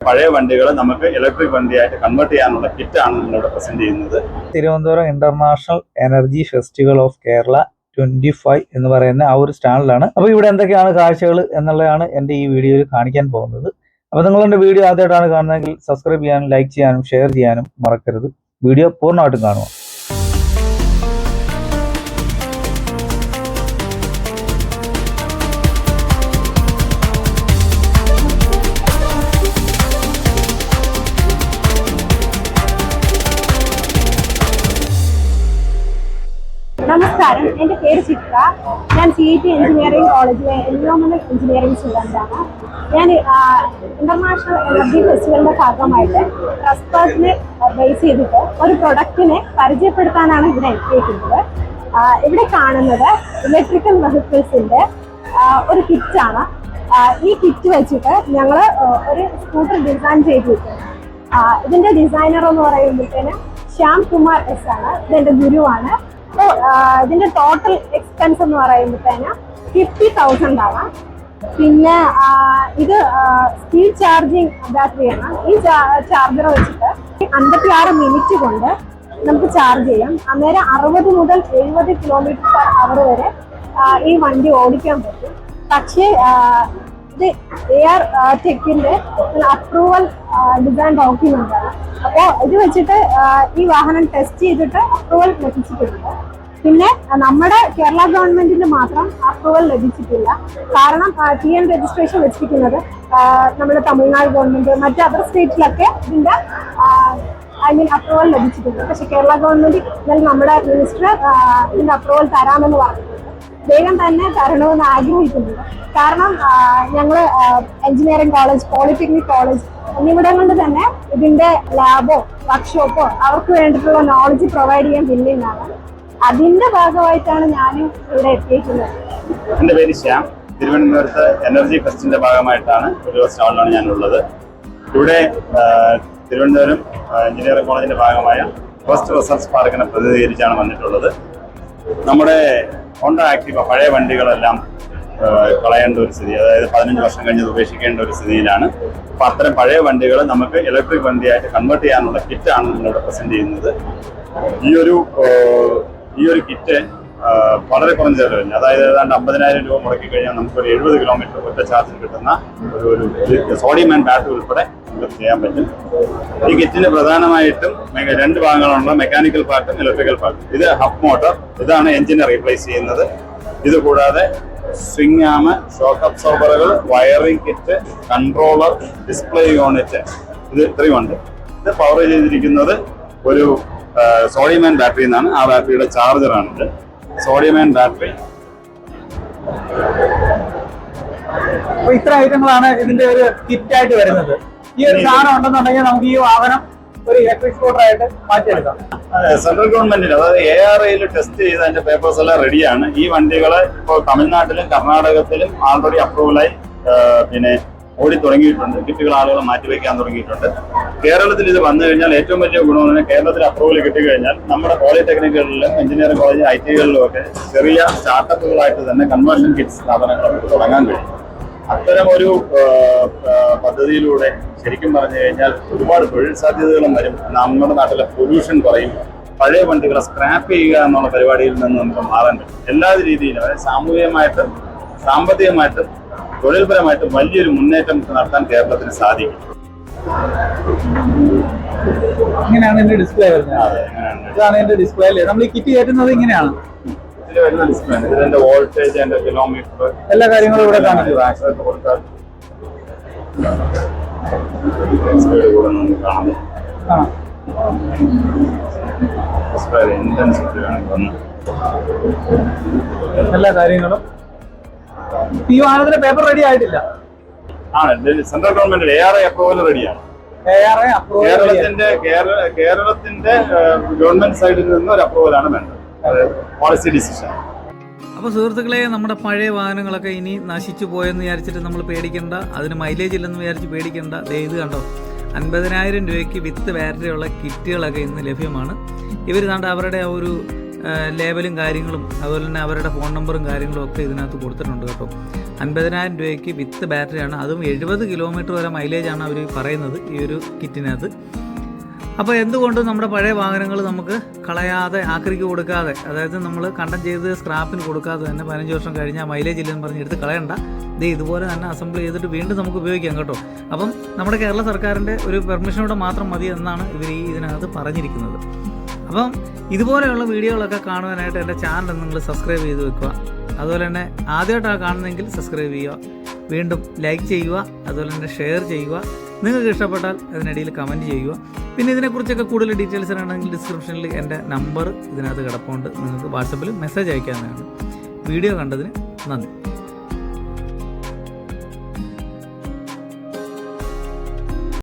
പഴയ വണ്ടികൾ നമുക്ക് ഇലക്ട്രിക് വണ്ടിയായിട്ട് കൺവേർട്ട് ചെയ്യാനുള്ള കിറ്റാണ് നമ്മളിവിടെ പ്രസന്റ് ചെയ്യുന്നത്. Thiruvananthapuram international energy festival of Kerala twenty five എന്ന് പറയുന്ന ആ ഒരു സ്റ്റാളിലാണ് അപ്പോൾ ഇവിടെ എന്തൊക്കെയാണ് കാഴ്ചകൾ എന്നുള്ളതാണ് എന്റെ ഈ വീഡിയോയിൽ കാണിക്കാൻ പോകുന്നത്. അപ്പോൾ എന്റെ വീഡിയോ ആദ്യമായിട്ടാണ് കാണുന്നതെങ്കിൽ സബ്സ്ക്രൈബ് ചെയ്യാനും ലൈക്ക് ചെയ്യാനും ഷെയർ ചെയ്യാനും മറക്കരുത്. വീഡിയോ പൂർണമായിട്ടും കാണുക. നമസ്കാരം. എന്റെ പേര് ചിത്ര. ഞാൻ സി ടി എഞ്ചിനീയറിംഗ് കോളേജിലെ എൻവയോൺമെന്റൽ എഞ്ചിനീയറിംഗ് സ്റ്റുഡന്റാണ് ഞാൻ ഇന്റർനാഷണൽ എനർജി ഫെസ്റ്റിവലിന്റെ ഭാഗമായിട്ട് ട്രസ്പേഴ്സിനെ ബേസ് ചെയ്തിട്ട് ഒരു പ്രൊഡക്റ്റിനെ പരിചയപ്പെടുത്താനാണ് ഇവിടെ എത്തിയിരിക്കുന്നത്. ഇവിടെ കാണുന്നത് ഇലക്ട്രിക്കൽ വെഹിക്കിൾസിന്റെ ഒരു കിറ്റാണ്. ഈ കിറ്റ് വെച്ചിട്ട് ഞങ്ങൾ ഒരു സ്കൂട്ടർ ഡിസൈൻ ചെയ്തിട്ടുണ്ട്. ഇതിന്റെ ഡിസൈനർ എന്ന് പറയുമ്പോഴത്തേന് ശ്യാം കുമാർ എസ് ആണ്. ഇതെന്റെ ഗുരുവാണ്. അപ്പോ ഇതിന്റെ ടോട്ടൽ എക്സ്പെൻസ് എന്ന് പറയുമ്പോഴത്തേന് ഫിഫ്റ്റി തൗസൻഡ് ആണ് പിന്നെ ഇത് സ്പീഡ് ചാർജിങ് ബാറ്ററിയാണ് ഈ ചാർജർ വെച്ചിട്ട് അൻപത്തി ആറ് മിനിറ്റ് കൊണ്ട് നമുക്ക് ചാർജ് ചെയ്യാം. അന്നേരം അറുപത് മുതൽ എഴുപത് കിലോമീറ്റർ പെർ അവർ വരെ ഈ വണ്ടി ഓടിക്കാൻ പറ്റും. പക്ഷേ ഇത് എ ആർ ടെക്കിന്റെ അപ്രൂവൽ ഡിസൈൻ ഡോക്യുമെന്റ് ആണ്. അപ്പോൾ ഇത് വെച്ചിട്ട് ഈ വാഹനം ടെസ്റ്റ് ചെയ്തിട്ട് അപ്രൂവൽ ലഭിച്ചിട്ടുണ്ട് പിന്നെ നമ്മുടെ കേരള ഗവൺമെന്റിന് മാത്രം അപ്രൂവൽ ലഭിച്ചിട്ടില്ല. കാരണം ടി എൻ രജിസ്ട്രേഷൻ വെച്ചിരിക്കുന്നത് നമ്മുടെ തമിഴ്നാട് ഗവൺമെന്റ് മറ്റ് അതർ സ്റ്റേറ്റിലൊക്കെ ഇതിന്റെ ഐ മീൻ അപ്രൂവൽ ലഭിച്ചിട്ടുണ്ട്. പക്ഷെ കേരള ഗവൺമെന്റ് ഇന്നലെ നമ്മുടെ മിനിസ്റ്റർ ഇതിന്റെ അപ്രൂവൽ തരാമെന്ന് പറഞ്ഞിട്ടുണ്ട്. വേഗം തന്നെ തരണമെന്ന് ആഗ്രഹിക്കുന്നുണ്ട്. കാരണം ഞങ്ങൾ എഞ്ചിനീയറിംഗ് കോളേജ് പോളിടെക്നിക് കോളേജ് എന്നിവിടങ്ങളിൽ തന്നെ ഇതിന്റെ ലാബോ വർക്ക്ഷോപ്പോ അവർക്ക് വേണ്ടിയിട്ടുള്ള നോളജ് പ്രൊവൈഡ് ചെയ്യാൻ willing അതിന്റെ ഭാഗമായിട്ടാണ് ഞാനും ഇവിടെ എത്തിയിരിക്കുന്നത് എന്റെ പേര് ശ്യാം. തിരുവനന്തപുരത്ത് എനർജി ഫെസ്റ്റിന്റെ ഭാഗമായിട്ടാണ് ഒരു സ്റ്റാളിലാണ് ഞാനുള്ളത്. ഇവിടെ തിരുവനന്തപുരം എഞ്ചിനീയറിംഗ് കോളേജിന്റെ ഭാഗമായ ഫസ്റ്റ് റിസർച്ച് പാർക്കിനെ പ്രതിനിധീകരിച്ചാണ് വന്നിട്ടുള്ളത്. നമ്മുടെ ഹോണ്ട ആക്റ്റീവ പഴയ വണ്ടികളെല്ലാം കളയേണ്ട ഒരു സ്ഥിതി അതായത് പതിനഞ്ച് വർഷം കഴിഞ്ഞ് ഉപേക്ഷിക്കേണ്ട ഒരു സ്ഥിതിയിലാണ്. അപ്പൊ അത്തരം പഴയ വണ്ടികൾ നമുക്ക് ഇലക്ട്രിക് വണ്ടിയായിട്ട് കൺവേർട്ട് ചെയ്യാനുള്ള കിറ്റാണ് നമ്മളിവിടെ പ്രസന്റ് ചെയ്യുന്നത്. ഈ ഒരു ഈ ഒരു കിറ്റ് വളരെ കുറഞ്ഞ ചെലവിൽ അതായത് ഏതാണ്ട് അമ്പതിനായിരം രൂപ മുടക്കി കഴിഞ്ഞാൽ നമുക്ക് ഒരു എഴുപത് കിലോമീറ്റർ ഒറ്റ ചാർജിൽ കിട്ടുന്ന ഒരു ഒരു സോഡിയം ആൻഡ് ബാറ്ററി ഉൾപ്പെടെ നമുക്ക് ചെയ്യാൻ പറ്റും. ഈ കിറ്റിന് പ്രധാനമായിട്ടും രണ്ട് ഭാഗങ്ങളുള്ള മെക്കാനിക്കൽ പാർട്ടും ഇലക്ട്രിക്കൽ പാർട്ടും ഇത് ഹബ് മോട്ടോർ ഇതാണ് എഞ്ചിനെ റീപ്ലേസ് ചെയ്യുന്നത്. ഇത് കൂടാതെ swing arm shock അബ്സോർബറുകൾ wiring kit controller display unit ഇത് ഇത്രയും ഉണ്ട്. ഇത് പവർ ചെയ്തിരിക്കുന്നത് ഒരു സോഡിയം ആൻഡ് ബാറ്ററി എന്നാണ് ആ ബാറ്ററിയുടെ ചാർജറാണിത് സോഡിയം ആൻഡ് ബാറ്ററി ഇത്ര ഐറ്റങ്ങളാണ് ഇതിന്റെ ഒരു കിറ്റ് ആയിട്ട് വരുന്നത്. ഈ ഒരു സാധനം ഉണ്ടെന്നുണ്ടെങ്കിൽ നമുക്ക് ഈ വാഹനം ഒരു ഇലക്ട്രിക് സ്കൂട്ടർ ആയിട്ട് മാറ്റിയെടുക്കാം. സെൻട്രൽ ഗവൺമെന്റിന് അതായത് എ ആർ ഐയിൽ ടെസ്റ്റ് ചെയ്ത് അതിന്റെ പേപ്പേഴ്സ് എല്ലാം റെഡിയാണ് ഈ വണ്ടികൾ ഇപ്പോൾ തമിഴ്നാട്ടിലും കർണാടകത്തിലും ആൾറെഡി അപ്രൂവലായി പിന്നെ ഓടി തുടങ്ങിയിട്ടുണ്ട്. കിറ്റുകൾ ആളുകൾ മാറ്റിവെക്കാൻ തുടങ്ങിയിട്ടുണ്ട്. കേരളത്തിൽ ഇത് വന്നു കഴിഞ്ഞാൽ ഏറ്റവും വലിയ ഗുണം തന്നെ കേരളത്തിൽ അപ്രൂവൽ കിട്ടിക്കഴിഞ്ഞാൽ നമ്മുടെ പോളിടെക്നിക്കുകളിലും എഞ്ചിനീയറിംഗ് കോളേജ് ഐ ടികളിലും ഒക്കെ ചെറിയ സ്റ്റാർട്ടപ്പുകളായിട്ട് തന്നെ കൺവേർഷൻ കിറ്റ് സ്ഥാപനങ്ങൾ തുടങ്ങാൻ കഴിയും. അത്തരം ഒരു പദ്ധതിയിലൂടെ ശരിക്കും പറഞ്ഞു കഴിഞ്ഞാൽ ഒരുപാട് തൊഴിൽ സാധ്യതകളും വരും. നമ്മുടെ നാട്ടിലെ പൊല്യൂഷൻ കുറയും. പഴയ വണ്ടികളെ സ്ക്രാപ്പ് ചെയ്യുക എന്നുള്ള പരിപാടിയിൽ നിന്ന് നമുക്ക് മാറാൻ പറ്റും. എല്ലാ രീതിയിലും അതായത് സാമൂഹികമായിട്ടും സാമ്പത്തികമായിട്ടും തൊഴിൽപരമായിട്ടും വലിയൊരു മുന്നേറ്റം നടത്താൻ കേരളത്തിന് സാധിക്കും. ഇങ്ങനെയാണ് എന്റെ ഡിസ്പ്ലേ വരുന്നത്. ഇതാണ് എന്റെ ഡിസ്പ്ലേ അല്ലേ? നമ്മൾ ഈ കിറ്റ് കയറ്റുന്നത് ഇങ്ങനെയാണ്. ഇതിൽ വരുന്ന ഡിസ്പ്ലേ ഇതിന്റെ വോൾട്ടേജ് അതിന്റെ കിലോമീറ്റർ എല്ലാ കാര്യങ്ങളും ഇവിടെ കാണിക്കും ആക്സിഡന്റ് കൊടുത്താൽ സ്പീഡ് കൂടുന്നു കാണാം. ആ ഡിസ്പ്ലേ ഇന്റൻസിറ്റി വേണമെങ്കിൽ എല്ലാ കാര്യങ്ങളും. ഈ വാഹനത്തിന് പേപ്പർ റെഡി ആയിട്ടില്ല. ആണ്. Central government A R I approval റെഡിയാണ് കേരളത്തിന്റെ കേരളത്തിന്റെ ഗവൺമെന്റ് സൈഡിൽ നിന്ന് ഒരു അപ്രൂവലാണ് വേണ്ടത്. പോളിസി ഡിസിഷൻ അപ്പോൾ സുഹൃത്തുക്കളെ നമ്മുടെ പഴയ വാഹനങ്ങളൊക്കെ ഇനി നശിച്ചു പോയെന്ന് വിചാരിച്ചിട്ട് നമ്മൾ പേടിക്കണ്ട അതിന് മൈലേജ് ഇല്ലെന്ന് വിചാരിച്ച് പേടിക്കണ്ട. ഇത് കണ്ടോ? അൻപതിനായിരം രൂപയ്ക്ക് വിത്ത് ബാറ്ററിയുള്ള കിറ്റുകളൊക്കെ ഇന്ന് ലഭ്യമാണ്. ഇവർ കണ്ട അവരുടെ ഒരു ലേബലും കാര്യങ്ങളും അതുപോലെ തന്നെ അവരുടെ ഫോൺ നമ്പറും കാര്യങ്ങളും ഒക്കെ ഇതിനകത്ത് കൊടുത്തിട്ടുണ്ട് കേട്ടോ. അൻപതിനായിരം രൂപയ്ക്ക് വിത്ത് ബാറ്ററിയാണ് അതും എഴുപത് കിലോമീറ്റർ വരെ മൈലേജാണ് അവർ പറയുന്നത് ഈ ഒരു കിറ്റിനകത്ത്. അപ്പോൾ എന്തുകൊണ്ടും നമ്മുടെ പഴയ വാഹനങ്ങൾ നമുക്ക് കളയാതെ ആക്രിക്ക് കൊടുക്കാതെ അതായത് നമ്മൾ കണ്ടം ചെയ്ത് സ്ക്രാപ്പിന് കൊടുക്കാതെ തന്നെ പതിനഞ്ച് വർഷം കഴിഞ്ഞാൽ മൈലേജ് ഇല്ലെന്ന് പറഞ്ഞ് എടുത്ത് കളയണ്ട. ഇത് ഇതുപോലെ തന്നെ അസംബിൾ ചെയ്തിട്ട് വീണ്ടും നമുക്ക് ഉപയോഗിക്കാം കേട്ടോ. അപ്പം നമ്മുടെ കേരള സർക്കാരിന്റെ ഒരു പെർമിഷനോടെ മാത്രം മതി എന്നാണ് ഇവർ ഈ ഇതിനകത്ത് പറഞ്ഞിരിക്കുന്നത്. അപ്പം ഇതുപോലെയുള്ള വീഡിയോകളൊക്കെ കാണുവാനായിട്ട് എന്റെ ചാനൽ നിങ്ങൾ സബ്സ്ക്രൈബ് ചെയ്ത് വെക്കുക. അതുപോലെ തന്നെ ആദ്യമായിട്ടാണ് കാണുന്നതെങ്കിൽ സബ്സ്ക്രൈബ് ചെയ്യുക. വീണ്ടും ലൈക്ക് ചെയ്യുക. അതുപോലെ തന്നെ ഷെയർ ചെയ്യുക. നിങ്ങൾക്ക് ഇഷ്ടപ്പെട്ടാൽ അതിനിടയിൽ കമന്റ് ചെയ്യുക. പിന്നെ ഇതിനെക്കുറിച്ചൊക്കെ കൂടുതൽ ഡീറ്റെയിൽസ് ആണെങ്കിൽ ഡിസ്ക്രിപ്ഷനിൽ എന്റെ നമ്പർ ഇതിനകത്ത് കിടപ്പുണ്ട്. നിങ്ങൾക്ക് വാട്സപ്പിൽ മെസ്സേജ് അയക്കാവുന്നതാണ്. വീഡിയോ കണ്ടതിന് നന്ദി.